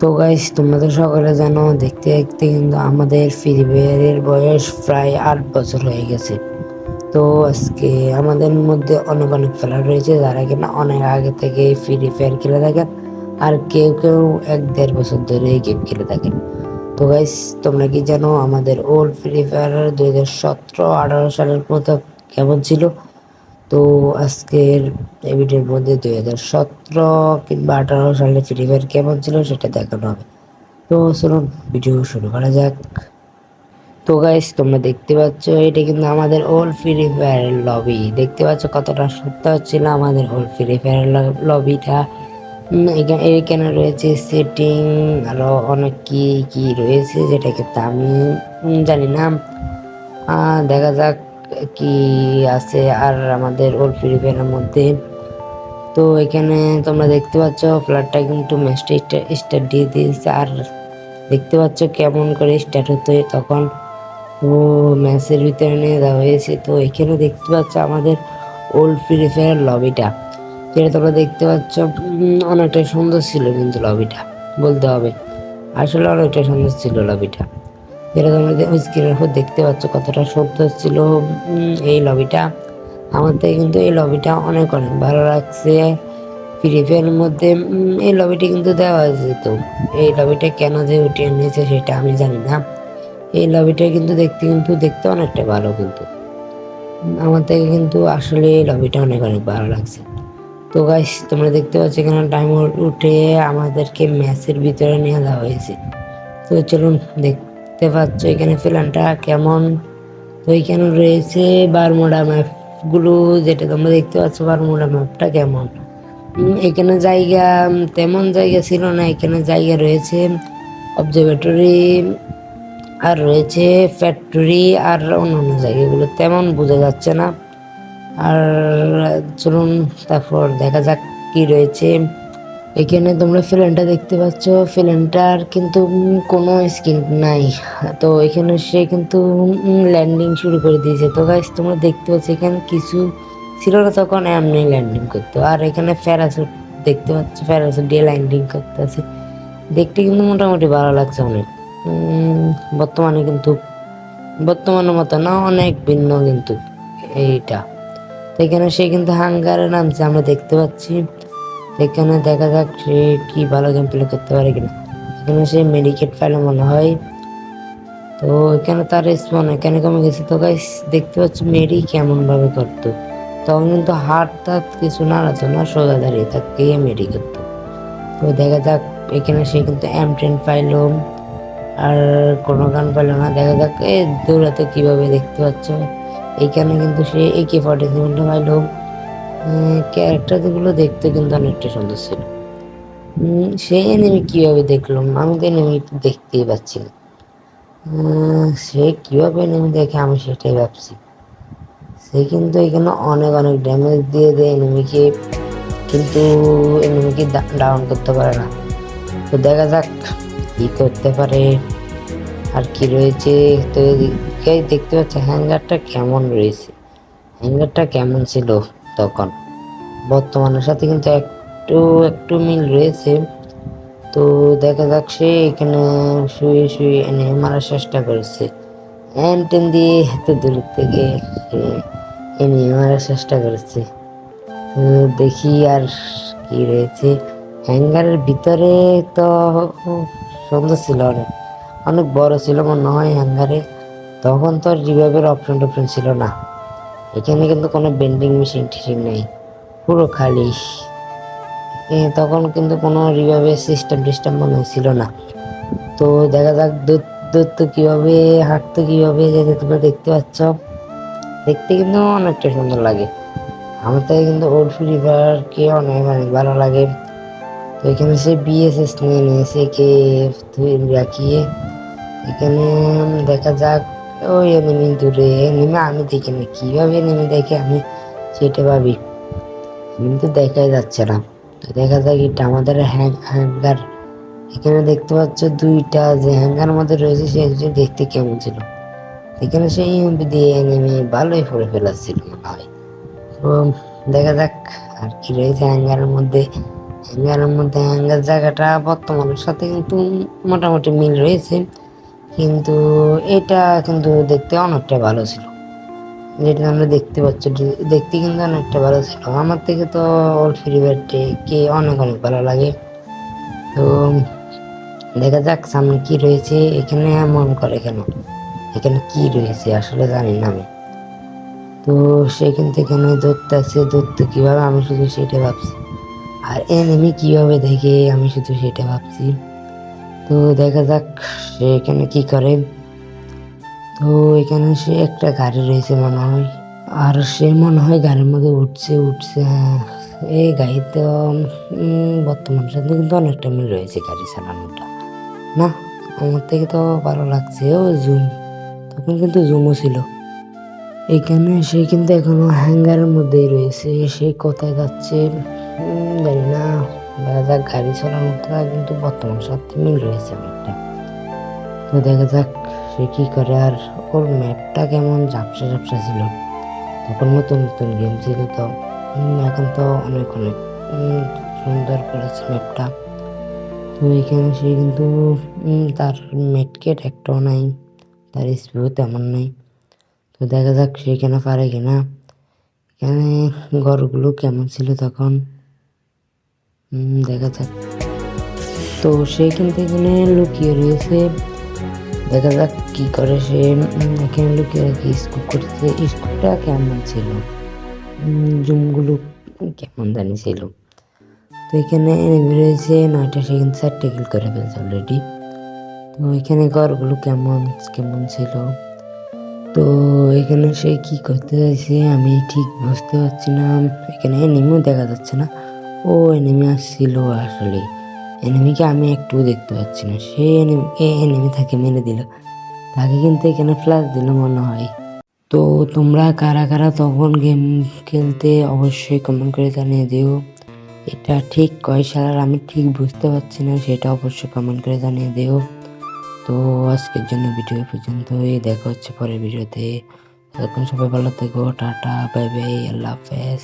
তো গাইস তোমরা তো সকলে জানো, দেখতে দেখতে কিন্তু আমাদের ফ্রি ফায়ারের বয়স প্রায় আট বছর হয়ে গেছে। তো আজকে আমাদের মধ্যে অনেক অনেক খেলা রয়েছে, যারা কিনা অনেক আগে থেকে ফ্রি ফায়ার খেলে থাকেন, আর কেউ কেউ এক দেড় বছর ধরে এই গেম খেলে থাকেন। তো গাইস তোমরা কি জানো, আমাদের ওল্ড ফ্রি ফায়ার দুই হাজার সতেরো আঠারো সালের মতো কেমন ছিল? তো আজকের এই ভিডিওর মধ্যে দুই হাজার সতেরো কিংবা আঠারো সালে ফ্রি ফায়ার কেমন ছিল সেটা দেখানো হবে। তো চলুন ভিডিও শুরু করা যাক। তো গাইস তোমরা দেখতে পাচ্ছ, এটা কিন্তু আমাদের ওল্ড ফ্রি ফায়ারের লবি দেখতে পাচ্ছ কতটা সত্য হচ্ছিল আমাদের ওল্ড ফ্রি ফায়ারের লবিটা এখানে রয়েছে সেটিং আরও অনেক কি কি রয়েছে যেটা কিন্তু আমি জানি না। দেখা যাক। কি আছে আর আমাদের ওল্ড ফায়ারের মধ্যে। তো এখানে তোমরা দেখতে পাচ্ছ ফ্ল্যাটটা কিন্তু ম্যাচটা স্টার্ট দিয়ে দিয়েছে। আর দেখতে পাচ্ছ কেমন করে স্টার্ট হতো তখন। ও ম্যাচের ভিতরে নিয়ে দেওয়া হয়েছে। তো এখানে দেখতে পাচ্ছ আমাদের ওল্ড ফ্রি ফায়ার লবিটা যেটা তোমরা দেখতে পাচ্ছ অনেকটা সুন্দর ছিল কিন্তু লবিটা বলতে হবে। আসলে অনেকটা সুন্দর ছিল লবিটা যেটা তোমরা স্ক্রিনের উপর দেখতে পাচ্ছ কতটা সুন্দর ছিল এই লবিটা। থেকে কিন্তু এই লবিটা অনেক অনেক ভালো লাগছে। ফ্রি ফায়ারের মধ্যে এই লবিটি কিন্তু দেওয়া আছে তো। এই লবিটা কেন যে উঠিয়ে নিয়েছে সেটা আমি জানি না। এই লবিটা কিন্তু দেখতে কিন্তু দেখতে অনেকটা ভালো কিন্তু। আমার থেকে কিন্তু আসলে এই লবিটা অনেক অনেক ভালো লাগছে। তো গাইস তোমরা দেখতে পাচ্ছ এখানে টাইম উঠে আমাদেরকে ম্যাচের ভিতরে নিয়ে যাওয়া হয়েছে। তো চলুন দেখতে পাচ্ছ এখানে প্ল্যানটা কেমন? তো এখানে রয়েছে বারমোডা ম্যাপগুলো, যেটা তোমরা দেখতে পাচ্ছ বারমোডা ম্যাপটা কেমন। এখানে জায়গা তেমন জায়গা ছিল না, এখানে জায়গা রয়েছে অবজারভেটরি আর রয়েছে ফ্যাক্টরি আর অন্য অন্য জায়গাগুলো, তেমন বোঝা যাচ্ছে না। আর, চলুন, তারপর দেখা যাক কি রয়েছে। এখানে তোমরা ফিলেনটা দেখতে পাচ্ছ। ফিলেনটার কিন্তু কোনো স্কিন নাই। তো এখানে সে কিন্তু ল্যান্ডিং শুরু করে দিয়েছে। তো গাইস তোমরা দেখতে পাচ্ছ, এখানে কিছু ছিল না তখন এমনি ল্যান্ডিং করতো আর এখানে প্যারাসুট দেখতে পাচ্ছ প্যারাসুট দিয়ে ল্যান্ডিং করতে আছে। দেখতে কিন্তু মোটামুটি ভালো লাগছে অনেক। বর্তমানে কিন্তু বর্তমানের মতো না, অনেক ভিন্ন কিন্তু এইটা। তো এখানে সে কিন্তু হাঙ্গারে নামছে, আমরা দেখতে পাচ্ছি। এখানে দেখা যাক সে কি ভালো গেম প্লে করতে পারে কিনা। এখানে সে মেডিকেট ফাইলে মনে হয়, তো এখানে তার স্পন এখানে কমে গেছে। তো গাইস দেখতে পাচ্ছি কেমন ভাবে করতো। তখন কিন্তু হাত টাত কিছু নাড়াতো না, সোজা দাঁড়িয়ে থাকতে মেডি করতো তো দেখা যাক, এখানে সে কিন্তু এম টেন পাইলো আর কোনো গান পাইলো না। দেখা যাক এ দৌড়াতে কীভাবে দেখতে পাচ্ছ। এখানে কিন্তু সে একে ফর্টি সেভেনটা পাইলো ক্যারেক্টারগুলো দেখতে কিন্তু অনেকটা সুন্দর ছিল। সে এনিমি কীভাবে দেখলাম আমি তো এনিমি দেখতেই পাচ্ছি না। সে কীভাবে এনিমি দেখে আমি সেটাই ভাবছি। সে কিন্তু এখানে অনেক অনেক ড্যামেজ দিয়ে দেয় এনিমিকে কিন্তু এনিমিকে ডাউন করতে পারে না। তো দেখা যাক কী করতে পারে। আর কি রয়েছে? তো দেখতে পাচ্ছে হ্যাঙ্গারটা কেমন রয়েছে? হ্যাঙ্গারটা কেমন ছিল? তখন। বর্তমানের সাথে কিন্তু একটু একটু মিল রয়েছে। তো দেখা যাক সে এখানে শুয়ে শুয়ে এনে মারার চেষ্টা করেছে। টেন দিয়ে এত দূর থেকে এনে মারার চেষ্টা করেছে। দেখি আর কি রয়েছে। হ্যাঙ্গারের ভিতরে তো সুন্দর ছিল অনেক। অনেক বড় ছিল মনে হয় হ্যাঙ্গারে। তখন তো আর রিভাইভের অপশন টপশন ছিল না। এখানে কিন্তু কোনো বেন্ডিং মেশিন টিশিন নেই। পুরো খালি। তখন কিন্তু কোনো রিভাইভের সিস্টেম টিস্টেম মনে ছিল না। তো দেখা যাক দুধ দুধ তো কীভাবে হাঁটতো কীভাবে যেতে তোমরা দেখতে পাচ্ছ। দেখতে কিন্তু অনেকটা সুন্দর লাগে। আমার থেকে কিন্তু ওল্ড ফ্রি ফায়ারকে অনেক অনেক ভালো লাগে। তো এখানে সে বিএসএস নিয়ে নিয়েছে কে রাখিয়ে এখানে দেখা যাক ওই এনিমি দূরে এনিমি আমি দেখি না। কীভাবে এনিমি দেখে আমি সেটা ভাবি কিন্তু দেখাই যাচ্ছে না। তো দেখা যাক এটা আমাদের হ্যাঙ্গার। এখানে দেখতে পাচ্ছ দুইটা যে হ্যাঙ্গার মধ্যে রয়েছে, সে দেখতে কেমন ছিল। এখানে সেই দিয়ে এনিমি ভালোই পড়ে ফেলাচ্ছিল মনে হয়। তো দেখা যাক আর কি রয়েছে হ্যাঙ্গারের মধ্যে। হ্যাঙ্গারের মধ্যে হ্যাঙ্গার জায়গাটা বর্তমানের সাথে কিন্তু মোটামুটি মিল রয়েছে। কিন্তু এটা কিন্তু দেখতে অনেকটা ভালো ছিল। যেটা আমরা দেখতে পাচ্ছি দেখতে কিন্তু অনেকটা ভালো ছিল। আমার থেকে তো ওর ফ্রি কে অনেক অনেক ভালো লাগে। তো দেখা যাক সামনে কি রয়েছে, এখানে এমন করে কেন? এখানে কি রয়েছে আসলে জানি না আমি। তো সে কিন্তু এখানে ধরতে আছে ধরতে কীভাবে আমি শুধু সেটা ভাবছি। আর এনিমি কীভাবে দেখে আমি শুধু সেটা ভাবছি? তো দেখা যাক সে এখানে কি করে। তো এখানে সে একটা গাড়ি রয়েছে মনে হয়। আর সে মনে হয় গাড়ির মধ্যে উঠছে উঠছে হ্যাঁ। এই গাড়িতে বর্তমান সাথে কিন্তু অনেকটা মিল রয়েছে গাড়ি চালানোটা। না, আমার থেকে তো ভালো লাগছে, ও জুম তখন কিন্তু জুমও ছিল। এখানে সে কিন্তু এখনও হ্যাঙ্গারের মধ্যেই রয়েছে। সে কোথায় যাচ্ছে জানি না। দেখা যাক গাড়ি চালানোটা কিন্তু বর্তমান সাথে মিল রয়েছে অনেকটা তো দেখা যাক সে কি করে, আর ওর ম্যাপটা কেমন ঝাপসা ঝাপসা ছিল। তখন নতুন নতুন গেম ছিল তো। এখন তো অনেক অনেক সুন্দর করেছে ম্যাপটা তো এখানে সে কিন্তু তার মেটকেট একটাও নাই, তার স্পিও তেমন নেই। তো দেখা যাক সে এখানে পারে কিনা। এখানে ঘরগুলো কেমন ছিল তখন? দেখা যাক। তো সে কিন্তু এখানে লুকিয়ে রয়েছে। দেখা যাক কি করে সে এখানে লুকিয়ে রেখে স্কুপ করছে। স্কুপটা কেমন ছিল? জুমগুলো কেমন জানি ছিল। তো এখানে রয়েছে নয়টা, সে কিন্তু চারটে কিল করে ফেলছে অলরেডি তো এখানে ঘরগুলো কেমন কেমন ছিল? তো এখানে সে কি করতে চাইছে আমি ঠিক বুঝতে পারছি না। এখানে এনিমিও দেখা যাচ্ছে না। ও এনিমি আসছিল আসলে। এনিমিকে আমি একটু দেখতে পাচ্ছি না। সে এনিমি এনিমি তাকে মেরে দিল। তাকে কিন্তু এখানে ফ্ল্যাশ দিল মনে হয়। তো তোমরা কারা কারা তখন গেম খেলতে অবশ্যই কমেন্ট করে জানিয়ে দিও। এটা ঠিক কয় সালের আমি ঠিক বুঝতে পারছি না, সেটা অবশ্যই কমেন্ট করে জানিয়ে দিও। তো আজকের জন্য ভিডিও পর্যন্তই। দেখা হচ্ছে পরের ভিডিওতে ততক্ষণ সবাই ভালো থেকো। টাটা বাই বাই আল্লাহ হাফেজ।